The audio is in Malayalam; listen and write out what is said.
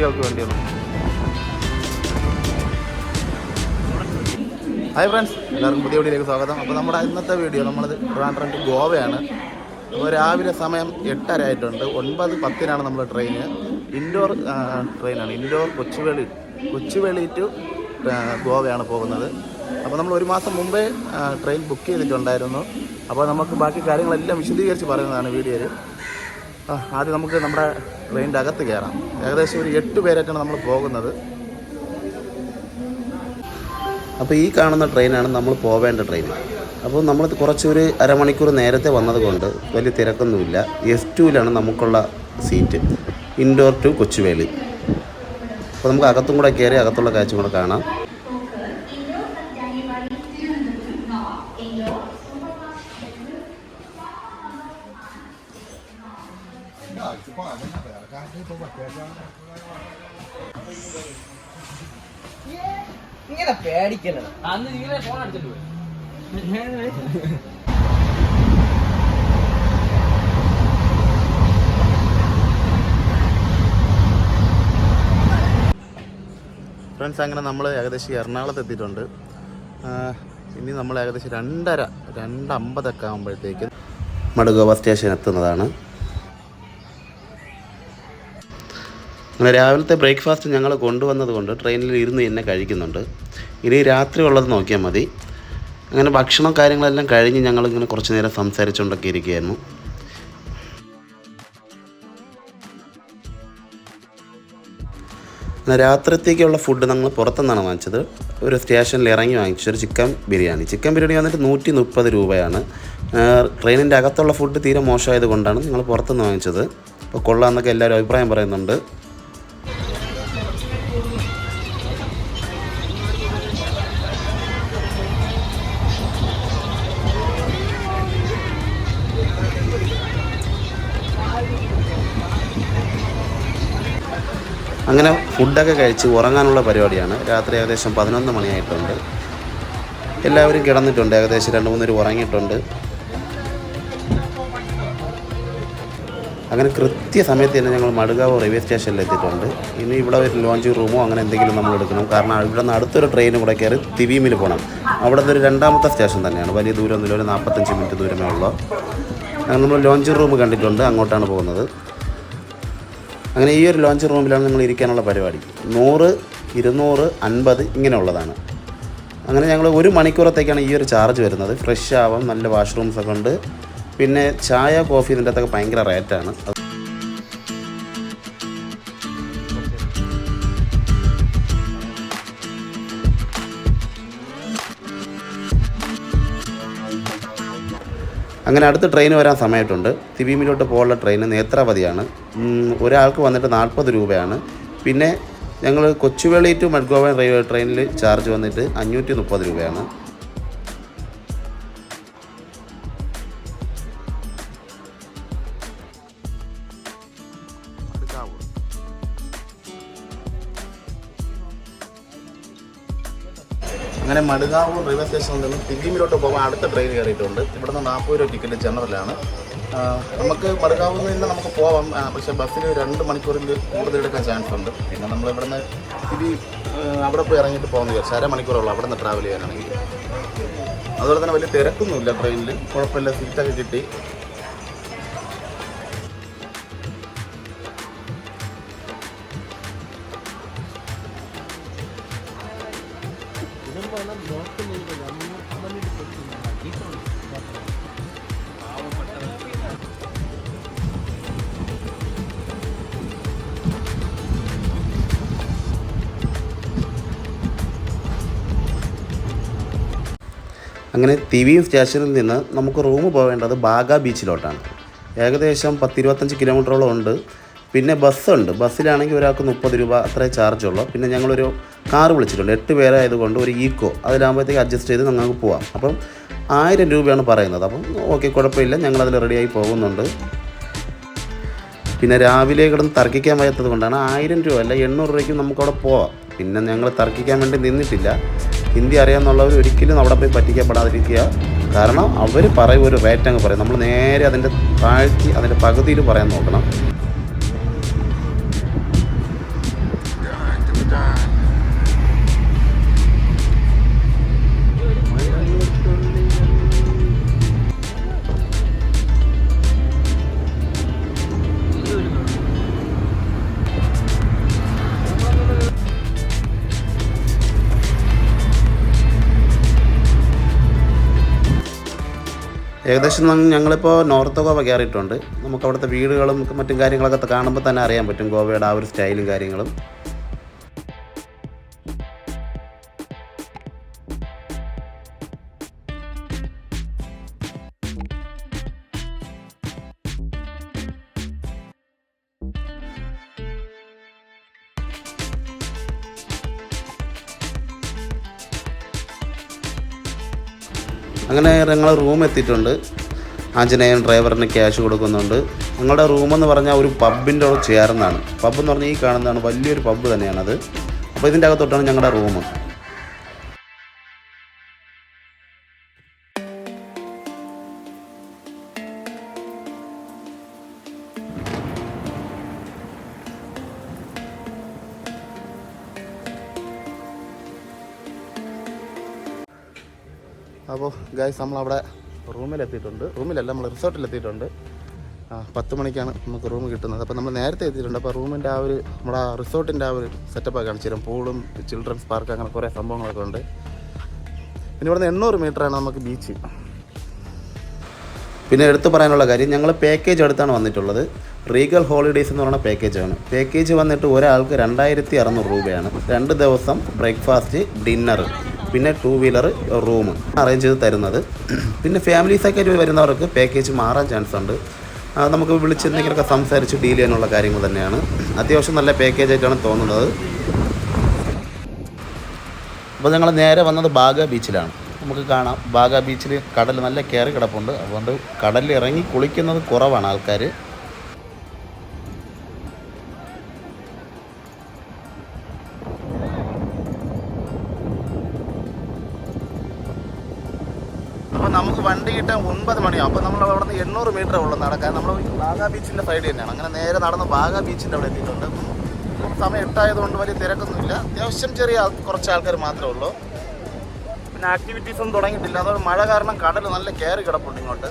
കുട്ടികൾക്ക് വേണ്ടിയാണ് ഹായ് ഫ്രണ്ട്സ് എല്ലാവർക്കും പുതിയ വീഡിയോയിലേക്ക് സ്വാഗതം. അപ്പോൾ നമ്മുടെ ഇന്നത്തെ വീഡിയോ നമ്മളത് ട്രിവാൻഡ്രം ടു ഗോവയാണ്. അപ്പോൾ രാവിലെ സമയം എട്ടര ആയിട്ടുണ്ട്. ഒൻപത് പത്തിനാണ് നമ്മൾ ട്രെയിന് ഇൻഡോർ ട്രെയിനാണ് ഇൻഡോർ കൊച്ചുവേളി കൊച്ചുവേളി ടു ഗോവയാണ് പോകുന്നത്. അപ്പോൾ നമ്മൾ ഒരു മാസം മുമ്പേ ട്രെയിൻ ബുക്ക് ചെയ്തിട്ടുണ്ടായിരുന്നു. അപ്പോൾ നമുക്ക് ബാക്കി കാര്യങ്ങളെല്ലാം വിശദീകരിച്ച് പറയുന്നതാണ് വീഡിയോയിൽ ആദ്യം നമുക്ക് നമ്മുടെ ട്രെയിനിന്റെ അകത്ത് കയറാം. ഏകദേശം ഒരു എട്ട് പേരായിട്ടാണ് നമ്മൾ പോകുന്നത്. അപ്പോൾ ഈ കാണുന്ന ട്രെയിനാണ് നമ്മൾ പോവേണ്ട ട്രെയിൻ അപ്പോൾ നമ്മൾ കുറച്ചൊരു അരമണിക്കൂർ നേരത്തെ വന്നതുകൊണ്ട് വലിയ തിരക്കൊന്നുമില്ല. എസ് ടുവിലാണ് നമുക്കുള്ള സീറ്റ് ഇൻഡോർ ടു കൊച്ചുവേളി. അപ്പോൾ നമുക്ക് അകത്തും കൂടെ കയറി അകത്തുള്ള കാഴ്ചയും കൂടെ കാണാം. ഇങ്ങനെ പേടിക്കല അന്ന് ഇങ്ങനെ ഫോൺ അടിച്ചിട്ട് പോയി. ഫ്രണ്ട്സ് അങ്ങനെ നമ്മൾ ഏകദേശം എറണാകുളത്ത് എത്തിയിട്ടുണ്ട്. ഇനി നമ്മൾ ഏകദേശം രണ്ടര രണ്ടമ്പതൊക്കെ ആകുമ്പോഴത്തേക്ക് മടുഗോവ സ്റ്റേഷൻ എത്തുന്നതാണ്. അങ്ങനെ രാവിലത്തെ ബ്രേക്ക്ഫാസ്റ്റ് ഞങ്ങൾ കൊണ്ടുവന്നത് കൊണ്ട് ട്രെയിനിൽ ഇരുന്ന് തന്നെ കഴിക്കുന്നുണ്ട്. ഇനി രാത്രി ഉള്ളത് നോക്കിയാൽ മതി. അങ്ങനെ ഭക്ഷണം കാര്യങ്ങളെല്ലാം കഴിഞ്ഞ് ഞങ്ങളിങ്ങനെ കുറച്ച് നേരം സംസാരിച്ചുകൊണ്ടൊക്കെ ഇരിക്കുകയായിരുന്നു. രാത്രിത്തേക്കുള്ള ഫുഡ് നമ്മൾ പുറത്തുനിന്നാണ് വാങ്ങിച്ചത്. ഒരു സ്റ്റേഷനിൽ ഇറങ്ങി വാങ്ങിച്ചൊരു ചിക്കൻ ബിരിയാണി. ചിക്കൻ ബിരിയാണി വന്നിട്ട് നൂറ്റി മുപ്പത് രൂപയാണ് ട്രെയിനിന്റെ അകത്തുള്ള ഫുഡ് തീരെ മോശമായത് കൊണ്ടാണ് ഞങ്ങൾ പുറത്തുനിന്ന് വാങ്ങിച്ചത്. അപ്പോൾ കൊള്ളാമെന്നൊക്കെ എല്ലാവരും അഭിപ്രായം പറയുന്നുണ്ട്. അങ്ങനെ ഫുഡൊക്കെ കഴിച്ച് ഉറങ്ങാനുള്ള പരിപാടിയാണ്. രാത്രി ഏകദേശം പതിനൊന്ന് മണിയായിട്ടുണ്ട്. എല്ലാവരും കിടന്നിട്ടുണ്ട്. ഏകദേശം രണ്ട് മൂന്ന് പേര് ഉറങ്ങിയിട്ടുണ്ട്. അങ്ങനെ കൃത്യസമയത്ത് തന്നെ ഞങ്ങൾ മടുകാവ് റെയിൽവേ സ്റ്റേഷനിൽ എത്തിയിട്ടുണ്ട്. ഇനി ഇവിടെ ഒരു ലോഞ്ച് റൂമോ അങ്ങനെ എന്തെങ്കിലും നമ്മൾ എടുക്കണം. കാരണം ഇവിടെ നിന്ന് അടുത്തൊരു ട്രെയിൻ കൂടെ കയറി തിവീമിൽ പോകണം. അവിടെ ഒരു രണ്ടാമത്തെ സ്റ്റേഷൻ തന്നെയാണ്. വലിയ ദൂരമൊന്നുമില്ല. ഒരു നാൽപ്പത്തഞ്ച് മിനിറ്റ് ദൂരമേ ഉള്ളൂ. അങ്ങനെ നമ്മൾ ലോഞ്ച് റൂം കണ്ടിട്ടുണ്ട്. അങ്ങോട്ടാണ് പോകുന്നത്. അങ്ങനെ ഈ ഒരു ലോഞ്ച് റൂമിലാണ് നിങ്ങൾ ഇരിക്കാനുള്ള പരിപാടി. നൂറ് ഇരുന്നൂറ് അൻപത് ഇങ്ങനെയുള്ളതാണ്. അങ്ങനെ ഞങ്ങൾ ഒരു മണിക്കൂറത്തേക്കാണ് ഈ ഒരു ചാർജ് വരുന്നത്. ഫ്രഷ് ആവാം നല്ല വാഷ്റൂംസൊക്കെ ഉണ്ട്. പിന്നെ ചായ കോഫി ഇതിന്റെ അകത്തൊക്കെ ഭയങ്കര റേറ്റാണ് അങ്ങനെ അടുത്ത ട്രെയിൻ വരാൻ സമയത്തുണ്ട് തിബീമിലോട്ട് പോകാനുള്ള ട്രെയിൻ നേത്രാവതിയാണ്. ഒരാൾക്ക് വന്നിട്ട് നാൽപ്പത് രൂപയാണ്. പിന്നെ ഞങ്ങൾ കൊച്ചുവേളി ടു മഡ്ഗോവൻ റെയിൽവേ ട്രെയിനിൽ ചാർജ് വന്നിട്ട് അഞ്ഞൂറ്റി മുപ്പത് രൂപയാണ്. അങ്ങനെ മടുകാവ് റെയിൽവേ സ്റ്റേഷനിൽ നിന്ന് തിരുമയിലോട്ട് പോകാൻ അടുത്ത ട്രെയിൻ കയറിയിട്ടുണ്ട്. ഇവിടെ നിന്ന് നാൽപ്പത് രൂപ ടിക്കറ്റ് ജനറലാണ്. നമുക്ക് മടുകാവ് നിന്ന് നമുക്ക് പോവാം. പക്ഷേ ബസ്സിൽ രണ്ട് മണിക്കൂറിൽ കൂടുതൽ എടുക്കാൻ ചാൻസ് ഉണ്ട്. പിന്നെ നമ്മൾ ഇവിടെ നിന്ന് തിരി അവിടെ പോയി ഇറങ്ങിയിട്ട് പോകുന്ന വിചാരിച്ചു. അരമണിക്കൂറുള്ളൂ അവിടെ നിന്ന് ട്രാവൽ ചെയ്യാനാണെങ്കിൽ. അതുപോലെ തന്നെ വലിയ തിരക്കൊന്നുമില്ല ട്രെയിനിൽ. കുഴപ്പമില്ല സീറ്റൊക്കെ കിട്ടി. അങ്ങനെ തിവിയും സ്റ്റേഷനിൽ നിന്ന് നമുക്ക് റൂം പോവേണ്ടത് ബാഗ ബീച്ചിലോട്ടാണ്. ഏകദേശം പത്തിരുപത്തഞ്ച് കിലോമീറ്ററോളം ഉണ്ട്. പിന്നെ ബസ്സുണ്ട്. ബസ്സിലാണെങ്കിൽ ഒരാൾക്ക് മുപ്പത് രൂപ അത്രേ ചാർജ് ഉള്ളൂ. പിന്നെ ഞങ്ങളൊരു കാർ വിളിച്ചിട്ടുണ്ട്. എട്ട് പേരായതുകൊണ്ട് ഒരു ഈക്കോ അതിലാകുമ്പോഴത്തേക്ക് അഡ്ജസ്റ്റ് ചെയ്ത് ഞങ്ങൾക്ക് പോവാം. അപ്പം ആയിരം രൂപയാണ് പറയുന്നത്. അപ്പം ഓക്കെ കുഴപ്പമില്ല. ഞങ്ങളതിൽ റെഡിയായി പോകുന്നുണ്ട്. പിന്നെ രാവിലെ കിടന്ന് തർക്കിക്കാൻ വയ്യാത്തത് കൊണ്ടാണ് ആയിരം രൂപ അല്ല എണ്ണൂറ് രൂപയ്ക്ക് നമുക്കവിടെ പോവാം. പിന്നെ ഞങ്ങൾ തർക്കിക്കാൻ വേണ്ടി നിന്നിട്ടില്ല. ഹിന്ദി അറിയാമെന്നുള്ളവർ ഒരിക്കലും അവിടെ പോയി പറ്റിക്കപ്പെടാതിരിക്കുക. കാരണം അവർ പറയും ഒരു റേറ്റ് അങ്ങ് പറയും. നമ്മൾ നേരെ അതിന്റെ താഴ്ത്തി അതിന്റെ പകുതിയിൽ പറയാൻ നോക്കണം. ഏകദേശം ഞങ്ങളിപ്പോൾ നോർത്ത് ഗോവ കയറിയിട്ടുണ്ട് നമുക്ക് അവിടുത്തെ വീടുകളും മറ്റും കാര്യങ്ങളൊക്കെ കാണുമ്പോൾ തന്നെ അറിയാൻ പറ്റും ഗോവയുടെ ആ ഒരു സ്റ്റൈലും കാര്യങ്ങളും. അങ്ങനെ ഞങ്ങൾ റൂം എത്തിയിട്ടുണ്ട്. ആഞ്ജനേയൻ ഡ്രൈവറിന് ക്യാഷ് കൊടുക്കുന്നുണ്ട്. ഞങ്ങളുടെ റൂമെന്ന് പറഞ്ഞാൽ ഒരു പബ്ബിന്റെ അവിടെ ചേർന്നാണ്. പബ്ബ് എന്ന് പറഞ്ഞാൽ ഈ കാണുന്നതാണ് വലിയൊരു പബ്ബ് തന്നെയാണത്. അപ്പോൾ ഇതിന്റെ അകത്തോട്ടാണ് ഞങ്ങളുടെ റൂം അപ്പോൾ ഗൈസ് നമ്മളവിടെ റൂമിലെത്തിയിട്ടുണ്ട്. റൂമിലല്ല നമ്മൾ റിസോർട്ടിലെത്തിയിട്ടുണ്ട്. പത്ത് മണിക്കാണ് നമുക്ക് റൂം കിട്ടുന്നത്. അപ്പോൾ നമ്മൾ നേരത്തെ എത്തിയിട്ടുണ്ട്. അപ്പോൾ റൂമിന്റെ ആ ഒരു നമ്മുടെ റിസോർട്ടിന്റെ ആ ഒരു സെറ്റപ്പൊക്കെ കാണിച്ചു തരും. പൂളും ചിൽഡ്രൻസ് പാർക്ക് അങ്ങനെ കുറേ സംഭവങ്ങളൊക്കെ ഉണ്ട്. പിന്നെ ഇവിടുന്ന് എണ്ണൂറ് മീറ്ററാണ് നമുക്ക് ബീച്ച് പിന്നെ എടുത്തു പറയാനുള്ള കാര്യം ഞങ്ങൾ പാക്കേജ് എടുത്താണ് വന്നിട്ടുള്ളത്. റീഗൽ ഹോളിഡേയ്സ് എന്ന് പറയുന്ന പാക്കേജാണ് പാക്കേജ് വന്നിട്ട് ഒരാൾക്ക് രണ്ടായിരത്തി അറുന്നൂറ് രൂപയാണ്. രണ്ട് ദിവസം ബ്രേക്ക്ഫാസ്റ്റ് ഡിന്നർ പിന്നെ ടു വീലർ റൂം അറേഞ്ച് ചെയ്ത് തരുന്നത്. പിന്നെ ഫാമിലീസൊക്കെ വരുന്നവർക്ക് പാക്കേജ് മാറാൻ ചാൻസ് ഉണ്ട്. നമുക്ക് വിളിച്ചിരുന്നെങ്കിലൊക്കെ സംസാരിച്ച് ഡീൽ ചെയ്യാനുള്ള കാര്യങ്ങൾ തന്നെയാണ്. അത്യാവശ്യം നല്ല പാക്കേജ് ആയിട്ടാണ് തോന്നുന്നത്. അപ്പോൾ ഞങ്ങൾ നേരെ വന്നത് ബാഗ ബീച്ചിലാണ്. നമുക്ക് കാണാം. ബാഗ ബീച്ചിൽ കടൽ നല്ല കയറി കിടപ്പുണ്ട്. അതുകൊണ്ട് കടലിൽ ഇറങ്ങി കുളിക്കുന്നത് കുറവാണ് ആൾക്കാർ നമുക്ക് വണ്ടി കിട്ടാൻ ഒൻപത് മണിയാവും. അപ്പോൾ നമ്മൾ അവിടെ നിന്ന് എണ്ണൂറ് മീറ്റർ ഉള്ളൂ നടക്കാൻ. നമ്മൾ ബാഗ ബീച്ചിന്റെ സൈഡ് തന്നെയാണ്. അങ്ങനെ നേരെ നടന്ന് ബാഗ ബീച്ചിന്റെ അവിടെ എത്തിയിട്ടുണ്ട്. അപ്പം സമയം എട്ടായതുകൊണ്ട് വലിയ തിരക്കൊന്നുമില്ല. അത്യാവശ്യം ചെറിയ കുറച്ച് ആൾക്കാർ മാത്രമേ ഉള്ളൂ. പിന്നെ ആക്ടിവിറ്റീസ് ഒന്നും തുടങ്ങിയിട്ടില്ല. അതുകൊണ്ട് മഴ കാരണം കടൽ നല്ല കയറി കിടപ്പുണ്ട് ഇങ്ങോട്ട്.